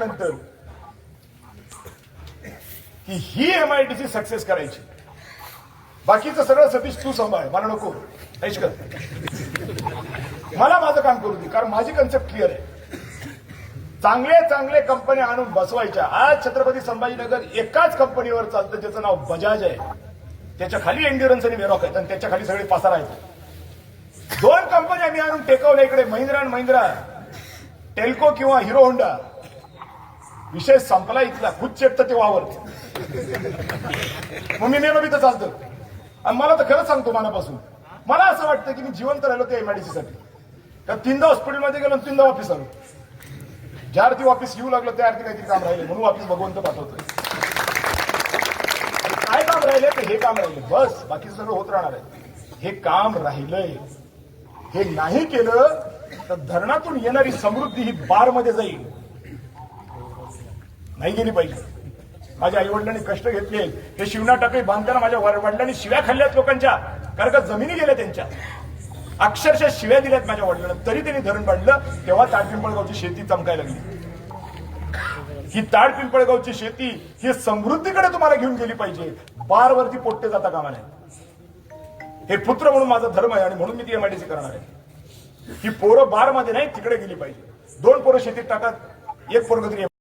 नंतर की ही M I D C success करायची. बाकीचं सगळं सतीश तू सांभाळ. मला नको. ऐश कर. मला माझं काम करू दे कारण माझी कन्सेप्ट क्लिअर आहे. चांगले चांगले कंपन्या आणून बसवायच्या. आज छत्रपती संभाजीनगर एकाच कंपनीवर चालतं ज्याचं नाव बजाज आहे. त्याच्याखाली एन्ड्युरन्स आणि वेरॉक आहेत आणि त्याच्याखाली सगळे पासार आहेत. दोन कंपन्या मी आणून टेकवल्या इकडे महिंद्रा आणि महिंद्रा. टेल्को किंवा हिरो होंडा विषय संपला इथला. खुद चेपतं ते वावर मग मी नेहमी तर चालतं. आणि मला तर खरंच सांगतो मनापासून. मला असं वाटतं की मी जिवंत राहिलो त्या एमआयडीसी साठी. तर तीनदा हॉस्पिटलमध्ये गेलो तीनदा वापिस आलो. ज्या अर्थी वापिस येऊ लागलं त्या अर्थी काहीतरी काम राहिले म्हणून ऑफिस भगवंत पाठवतोय. काय काम राहिले तर हे काम राहिले. बस बाकी सगळं होत राहणार आहे. हे काम राहिलंय. हे नाही केलं तर धरणातून येणारी समृद्धी ही बारमध्ये जाईल. नाही गेली पाहिजे माझ्या आई वडिलांनी कष्ट घेतले. हे शिवना टाकळी बांधताना माझ्या वडिलांनी शिव्या खाल्ल्यात लोकांच्या. कारण का जमिनी गेल्या त्यांच्या. अक्षरशः शिव्या दिल्यात माझ्या वडिलांना. तरी त्यांनी धरण बांधलं तेव्हा ताडपिंपळगावची शेती चमकायला लागली. ही ताडपिंपळगावची शेती ही समृद्धीकडे तुम्हाला घेऊन गेली पाहिजे. बारवरती पोट्टे जाता कामा नये. हे पुत्र म्हणून माझा धर्म आहे आणि म्हणून मी ती एमआयडीसी करणार आहे. ही पोरं बारमध्ये नाही तिकडे गेली पाहिजे. दोन पोरं शेतीत टाकत एक पोरग तरी